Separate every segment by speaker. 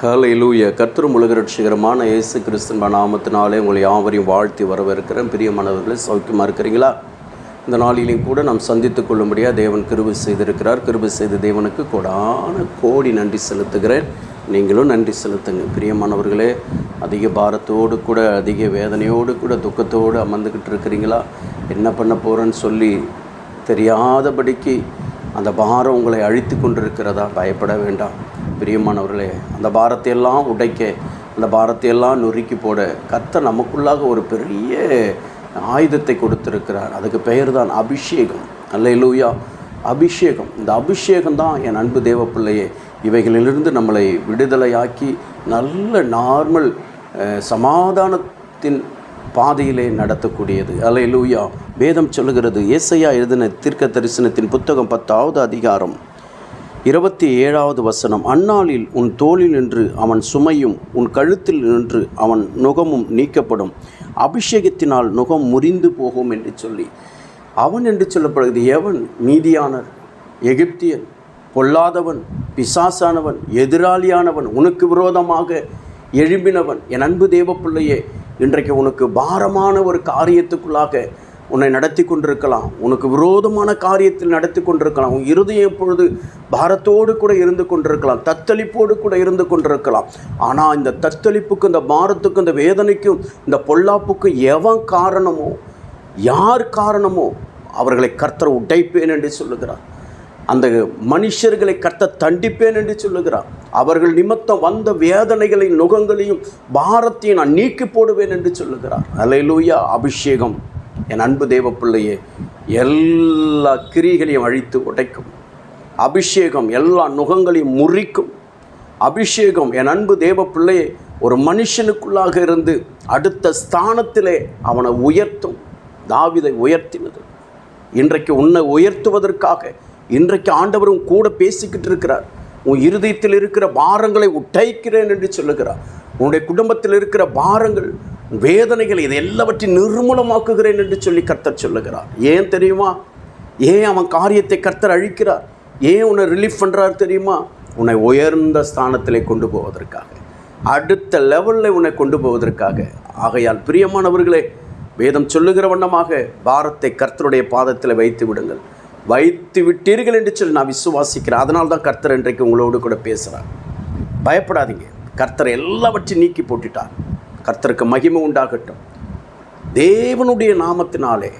Speaker 1: ஹalleluya கர்த்தரும் உலக ரட்சகரமான இயேசு கிறிஸ்தன்ப நாமத்தினாலே உங்களை யாவரையும் வாழ்த்தி வரவேற்கிறேன். பிரியமானவர்களை சௌக்கியமாக இருக்கிறீங்களா? இந்த நாளிலையும் கூட நாம் சந்தித்து கொள்ளும்படியாக தேவன் கிருபை செய்திருக்கிறார். கிருபை செய்த தேவனுக்கு கொடான கோடி நன்றி செலுத்துகிறேன். நீங்களும் நன்றி செலுத்துங்க. பிரியமானவர்களே அதிக பாரத்தோடு கூட அதிக வேதனையோடு கூட துக்கத்தோடு அமர்ந்துக்கிட்டு இருக்கிறீங்களா? என்ன பண்ண போகிறேன்னு சொல்லி தெரியாதபடிக்கு அந்த பாரம் உங்களை அழித்து கொண்டிருக்கிறதா பயப்பட வேண்டாம். பிரியமானவர்களே அந்த பாரத்தையெல்லாம் உடைக்க அந்த பாரத்தையெல்லாம் நொறுக்கி போட கத்த நமக்குள்ளாக ஒரு பெரிய ஆயுதத்தை கொடுத்திருக்கிறார். அதுக்கு பெயர் தான் அபிஷேகம். அல்லையிலூயா அபிஷேகம். இந்த அபிஷேகம் தான் என் அன்பு தேவ பிள்ளையே இவைகளிலிருந்து நம்மளை விடுதலையாக்கி நல்ல நார்மல் சமாதானத்தின் பாதையிலே நடத்தக்கூடியது. அல்லேலூயா. வேதம் சொல்லுகிறது. ஏசையா எழுதின தீர்க்க தரிசனத்தின் புத்தகம் பத்தாவது அதிகாரம் இருபத்தி ஏழாவது வசனம். அந்நாளில் உன் தோளில் நின்று அவன் சுமையும் உன் கழுத்தில் நின்று அவன் நுகமும் நீக்கப்படும். அபிஷேகத்தினால் நுகம் முறிந்து போகும் என்று சொல்லி. அவன் என்று சொல்லப்படுகிறது எவன்? நீதியானர் எகிப்தியன் பொல்லாதவன் பிசாசானவன் எதிராளியானவன் உனக்கு விரோதமாக எழும்பினவன் என் அன்பு தேவ பிள்ளையே இன்றைக்கு உனக்கு பாரமான ஒரு காரியத்துக்குள்ளாக உன்னை நடத்தி கொண்டிருக்கலாம். உனக்கு விரோதமான காரியத்தில் நடத்தி கொண்டிருக்கலாம். உன் இருதயம் இப்பொழுது பாரத்தோடு கூட இருந்து கொண்டிருக்கலாம். தத்தளிப்போடு கூட இருந்து கொண்டிருக்கலாம். ஆனால் இந்த தத்தளிப்புக்கும் இந்த பாரத்துக்கும் இந்த வேதனைக்கும் இந்த பொல்லாப்புக்கும் எவன் காரணமோ யார் காரணமோ அவர்களை கர்த்தர் உடைப்பேன் என்று சொல்லுகிறார். அந்த மனுஷர்களை கர்த்த தண்டிப்பேன் என்று சொல்லுகிறார். அவர்கள் நிமித்தம் வந்த வேதனைகளையும் நுகங்களையும் பாரத்தையும் நான் நீக்கி போடுவேன் என்று சொல்லுகிறார். அலையிலூயா அபிஷேகம். என் அன்பு தேவ பிள்ளையே எல்லா கிரிகளையும் அழித்து உடைக்கும். அபிஷேகம் எல்லா நுகங்களையும் முறிக்கும். அபிஷேகம் என் அன்பு தேவ பிள்ளையே ஒரு மனுஷனுக்குள்ளாக இருந்து அடுத்த ஸ்தானத்திலே அவனை உயர்த்தும். தாவிதை உயர்த்தினது. இன்றைக்கு உன்னை உயர்த்துவதற்காக இன்றைக்கு ஆண்டவரும் கூட பேசிக்கிட்டு இருக்கிறார். உன் இருதயத்தில் இருக்கிற பாரங்களை உடைக்கிறேன் என்று சொல்லுகிறார். உன்னுடைய குடும்பத்தில் இருக்கிற பாரங்கள் வேதனைகள் இதை எல்லாவற்றையும் நிர்மூலமாக்குகிறேன் என்று சொல்லி கர்த்தர் சொல்லுகிறார். ஏன் தெரியுமா? ஏன் அவன் காரியத்தை கர்த்தர் அழிக்கிறார்? ஏன் உன்னை ரிலீஃப் பண்ணுறார் தெரியுமா? உன்னை உயர்ந்த ஸ்தானத்திலே கொண்டு போவதற்காக. அடுத்த லெவலில் உன்னை கொண்டு போவதற்காக. ஆகையால் பிரியமானவர்களே வேதம் சொல்லுகிற வண்ணமாக பாரத்தை கர்த்தருடைய பாதத்தில் வைத்து விடுங்கள். வைத்து விட்டீர்கள் என்று சொல்லி நான் விசுவாசிக்கிறேன். அதனால தான் கர்த்தர் இன்றைக்கு உங்களோடு கூட பேசுகிறார் பயப்படாதீங்க. கர்த்தர் எல்லாவற்றையும் நீக்கி போட்டுட்டார். கர்த்தருக்கு மகிமை உண்டாகட்டும். தேவனுடைய நாமத்தினாலே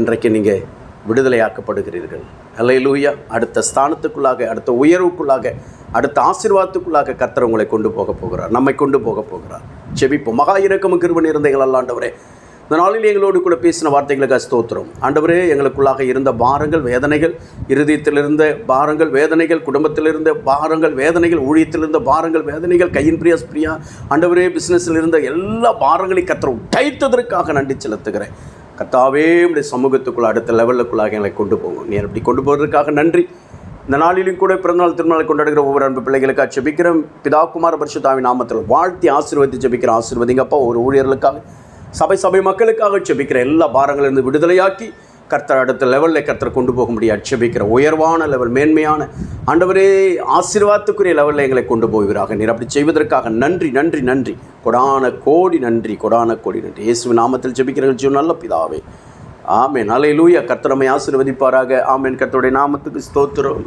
Speaker 1: இன்றைக்கு நீங்கள் விடுதலையாக்கப்படுகிறீர்கள். அல்லையிலூயா அடுத்த ஸ்தானத்துக்குள்ளாக அடுத்த உயர்வுக்குள்ளாக அடுத்த ஆசீர்வாதத்துக்குள்ளாக கர்த்தர் உங்களை கொண்டு போக போகிறார் நம்மை கொண்டு போக போகிறார். செவிப்பு மகா இறக்கமும் கிருவன் இருந்தைகள் அல்லாண்டவரே. இந்த நாளில் எங்களோடு கூட பேசின வார்த்தைகளுக்கு ஸ்தோத்திரம். ஆண்டவரே எங்களுக்குள்ளாக இருந்த பாரங்கள் வேதனைகள் இருதயத்திலிருந்த பாரங்கள் வேதனைகள் குடும்பத்திலிருந்த பாரங்கள் வேதனைகள் ஊழியத்தில் இருந்த பாரங்கள் வேதனைகள் கையின் பிரியா பிரியா. ஆண்டவரே பிஸ்னஸில் இருந்த எல்லா பாரங்களையும் கத்திர உடைத்ததற்காக நன்றி செலுத்துகிறேன். கத்தாவே உடைய சமூகத்துக்குள்ள அடுத்த லெவலுக்குள்ளாக எங்களை கொண்டு போகும் நீ அப்படி கொண்டு போவதற்காக நன்றி. இந்த நாளிலும் கூட பிறந்தநாள் திருநாளை கொண்டாடுகிற ஒவ்வொரு அன்பு பிள்ளைகளுக்காக ஜெபிக்கிறோம். பிதா குமார பரிசுத்தாவின் நாமத்தில் வாழ்த்தி ஆசீர்வதி ஜெபிக்கிற ஆசீர்வதிங்கப்பா ஒரு ஊழியர்களுக்காக. சபை சபை மக்களுக்காக செபிக்கிற எல்லா பாரங்களிலிருந்து விடுதலையாக்கி கர்த்தர் அடுத்த லெவலில் கர்த்தர் கொண்டு போக முடியாது ஜெபிக்கிற உயர்வான லெவல் மேன்மையான ஆண்டவரே ஆசீர்வாதத்துக்குரிய லெவலில் எங்களை கொண்டு போகிறாக நீர் அப்படி செய்வதற்காக நன்றி நன்றி நன்றி. கொடான கோடி நன்றி கொடான கோடி நன்றி. இயேசுவின் நாமத்தில் ஜெபிக்கிற ஜீவன் நல்ல பிதாவே. ஆமென். அலையிலூயா கர்த்தரமை ஆசீர்வதிப்பாராக. ஆமேன். கர்த்தருடைய நாமத்துக்கு ஸ்தோத்திரம்.